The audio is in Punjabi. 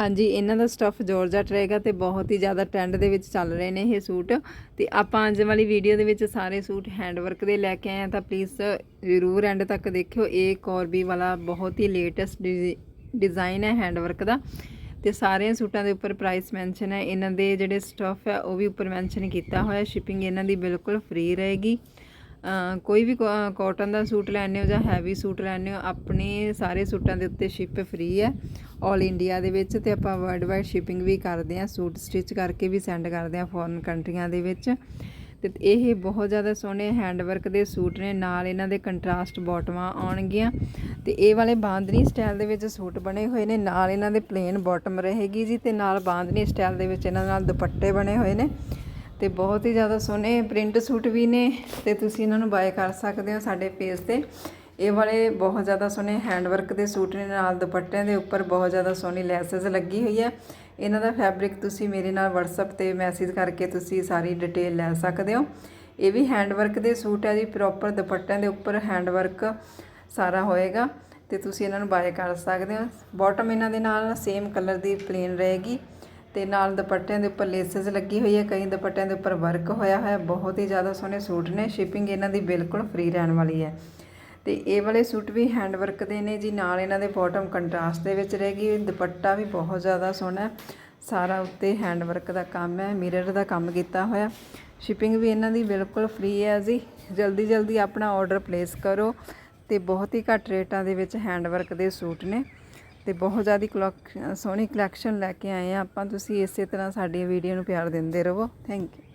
ਹਾਂਜੀ, ਇਹਨਾਂ ਦਾ ਸਟਫ ਜਾਰਜਟ ਰਹੇਗਾ ਤੇ ਬਹੁਤ ਹੀ ਜ਼ਿਆਦਾ ਟ੍ਰੈਂਡ ਦੇ ਵਿੱਚ ਚੱਲ ਰਹੇ ਨੇ ਇਹ ਸੂਟ ਤੇ ਆਪਾਂ ਅੱਜ ਵਾਲੀ ਵੀਡੀਓ ਦੇ ਵਿੱਚ ਸਾਰੇ ਸੂਟ ਹੈਂਡ ਵਰਕ ਦੇ ਲੈ ਕੇ ਆਏ ਆ ਤਾਂ ਪਲੀਜ਼ ਜ਼ਰੂਰ ਐਂਡ ਤੱਕ ਦੇਖਿਓ। ਇਹ ਕੋਰਬੀ ਵਾਲਾ ਬਹੁਤ ਹੀ ਲੇਟੈਸਟ ਡਿਜ਼ਾਈਨ ਹੈ ਹੈਂਡ ਵਰਕ ਦਾ। ਤੇ ਸਾਰਿਆਂ ਸੂਟਾਂ ਦੇ ਉੱਪਰ ਪ੍ਰਾਈਸ ਮੈਂਸ਼ਨ ਹੈ। ਇਹਨਾਂ ਦੇ ਜਿਹੜੇ ਸਟਫ ਹੈ, ਉਹ ਵੀ ਉੱਪਰ ਮੈਂਸ਼ਨ ਕੀਤਾ ਹੋਇਆ ਸ਼ਿਪਿੰਗ ਇਹਨਾਂ ਦੀ ਬਿਲਕੁਲ ਫ੍ਰੀ ਰਹੇਗੀ। ਕੋਈ ਵੀ ਕਾਟਨ ਦਾ ਸੂਟ ਲੈਣੇ ਹੋ ਜਾਂ ਹੈਵੀ ਸੂਟ ਲੈਣੇ ਹੋ, ਆਪਣੇ ਸਾਰੇ ਸੂਟਾਂ ਦੇ ਉੱਤੇ ਸ਼ਿਪ ਫ੍ਰੀ ਹੈ। 올 ਇੰਡੀਆ ਦੇ ਵਿੱਚ ਤੇ ਆਪਾਂ ਵਰਲਡ ਵਾਈਡ ਸ਼ਿਪਿੰਗ ਵੀ ਕਰਦੇ ਹਾਂ, ਸੂਟ ਸਟਿਚ ਕਰਕੇ ਵੀ ਸੈਂਡ ਕਰਦੇ ਹਾਂ ਫੋਰਨ ਕੰਟਰੀਆਂ ਦੇ ਵਿੱਚ। ਤੇ ਇਹ ਬਹੁਤ ਜ਼ਿਆਦਾ ਸੋਹਣੇ ਹੈਂਡਵਰਕ ਦੇ ਸੂਟ ਨੇ, ਨਾਲ ਇਹਨਾਂ ਦੇ ਕੰਟਰਾਸਟ ਬਾਟਮਾਂ ਆਉਣਗੀਆਂ। ਤੇ ਇਹ ਵਾਲੇ ਬਾਂਦਨੀ ਸਟਾਈਲ ਦੇ ਵਿੱਚ ਸੂਟ ਬਣੇ ਹੋਏ ਨੇ, ਨਾਲ ਇਹਨਾਂ ਦੇ ਪਲੇਨ ਬਾਟਮ ਰਹੇਗੀ ਜੀ, ਤੇ ਨਾਲ ਬਾਂਦਨੀ ਸਟਾਈਲ ਦੇ ਵਿੱਚ ਇਹਨਾਂ ਨਾਲ ਦੁਪੱਟੇ ਬਣੇ ਹੋਏ ਨੇ। ਤੇ ਬਹੁਤ ਹੀ ਜ਼ਿਆਦਾ ਸੋਹਣੇ ਪ੍ਰਿੰਟ ਸੂਟ ਵੀ ਨੇ, ਤੇ ਤੁਸੀਂ ਇਹਨਾਂ ਨੂੰ ਬਾਏ ਕਰ ਸਕਦੇ ਹੋ ਸਾਡੇ ਪੇਜ ਤੇ। ਇਹ ਵਾਲੇ ਬਹੁਤ ਜ਼ਿਆਦਾ ਸੋਹਣੇ ਹੈਂਡਵਰਕ ਦੇ ਸੂਟ ਨੇ, ਨਾਲ ਦੁਪੱਟਿਆਂ ਦੇ ਉੱਪਰ ਬਹੁਤ ਜ਼ਿਆਦਾ ਸੋਹਣੀ ਲੈਸਸ ਲੱਗੀ ਹੋਈ ਹੈ। ਇਹਨਾਂ ਦਾ ਫੈਬਰਿਕ ਤੁਸੀਂ ਮੇਰੇ ਨਾਲ WhatsApp ਤੇ ਮੈਸੇਜ ਕਰਕੇ ਤੁਸੀਂ ਸਾਰੀ ਡਿਟੇਲ ਲੈ ਸਕਦੇ ਹੋ। ਇਹ ਵੀ ਹੈਂਡਵਰਕ ਦੇ ਸੂਟ ਹੈ ਜੀ ਪ੍ਰੋਪਰ ਦੁਪੱਟਿਆਂ ਦੇ ਉੱਪਰ ਹੈਂਡਵਰਕ ਸਾਰਾ ਹੋਏਗਾ ਤੇ ਤੁਸੀਂ ਇਹਨਾਂ ਨੂੰ ਬਾਏ ਕਰ ਸਕਦੇ ਹੋ। ਬਾਟਮ ਇਹਨਾਂ ਦੇ ਨਾਲ ਸੇਮ ਕਲਰ ਦੀ ਪਲੇਨ ਰਹੇਗੀ ਤੇ ਨਾਲ ਦੁਪੱਟਿਆਂ ਦੇ ਉੱਪਰ ਲੇਸਸ ਲੱਗੀ ਹੋਈ ਹੈ। ਕਈ ਦੁਪੱਟਿਆਂ ਦੇ ਉੱਪਰ ਵਰਕ ਹੋਇਆ ਹੈ ਬਹੁਤ ਹੀ ਜ਼ਿਆਦਾ ਸੋਹਣੇ ਸੂਟ ਨੇ। ਸ਼ਿਪਿੰਗ ਇਹਨਾਂ ਦੀ ਬਿਲਕੁਲ ਫ੍ਰੀ ਰਹਿਣ ਵਾਲੀ ਹੈ। ਤੇ ਇਹ ਵਾਲੇ ਸੂਟ ਵੀ ਹੈਂਡ ਵਰਕ ਦੇ ਨੇ ਜੀ, ਨਾਲ ਇਹਨਾਂ ਦੇ ਬਾਟਮ ਕੰਟਰਾਸਟ ਦੇ ਵਿੱਚ ਰਹਿ ਗਈ, ਦੁਪੱਟਾ ਵੀ ਬਹੁਤ ਜ਼ਿਆਦਾ ਸੋਹਣਾ ਸਾਰਾ ਉੱਤੇ ਹੈਂਡ ਵਰਕ ਦਾ ਕੰਮ ਹੈ ਮਿਰਰ ਦਾ ਕੰਮ ਕੀਤਾ ਹੋਇਆ। ਸ਼ਿਪਿੰਗ ਵੀ ਇਹਨਾਂ ਦੀ ਬਿਲਕੁਲ ਫ੍ਰੀ ਹੈ ਜੀ। ਜਲਦੀ ਜਲਦੀ ਆਪਣਾ ਆਰਡਰ ਪਲੇਸ ਕਰੋ ਤੇ ਬਹੁਤ ਹੀ ਘੱਟ ਰੇਟਾਂ ਦੇ ਵਿੱਚ ਹੈਂਡ ਵਰਕ ਦੇ ਸੂਟ ਨੇ। ਤੇ ਬਹੁਤ ਜ਼ਿਆਦਾ ਕਲੈਕ- ਸੋਹਣੀ ਕਲੈਕਸ਼ਨ ਲੈ ਕੇ ਆਏ ਆ ਆਪਾਂ। ਤੁਸੀਂ ਇਸੇ ਤਰ੍ਹਾਂ ਸਾਡੀ ਵੀਡੀਓ ਨੂੰ ਪਿਆਰ ਦਿੰਦੇ ਰਹੋ। Thank you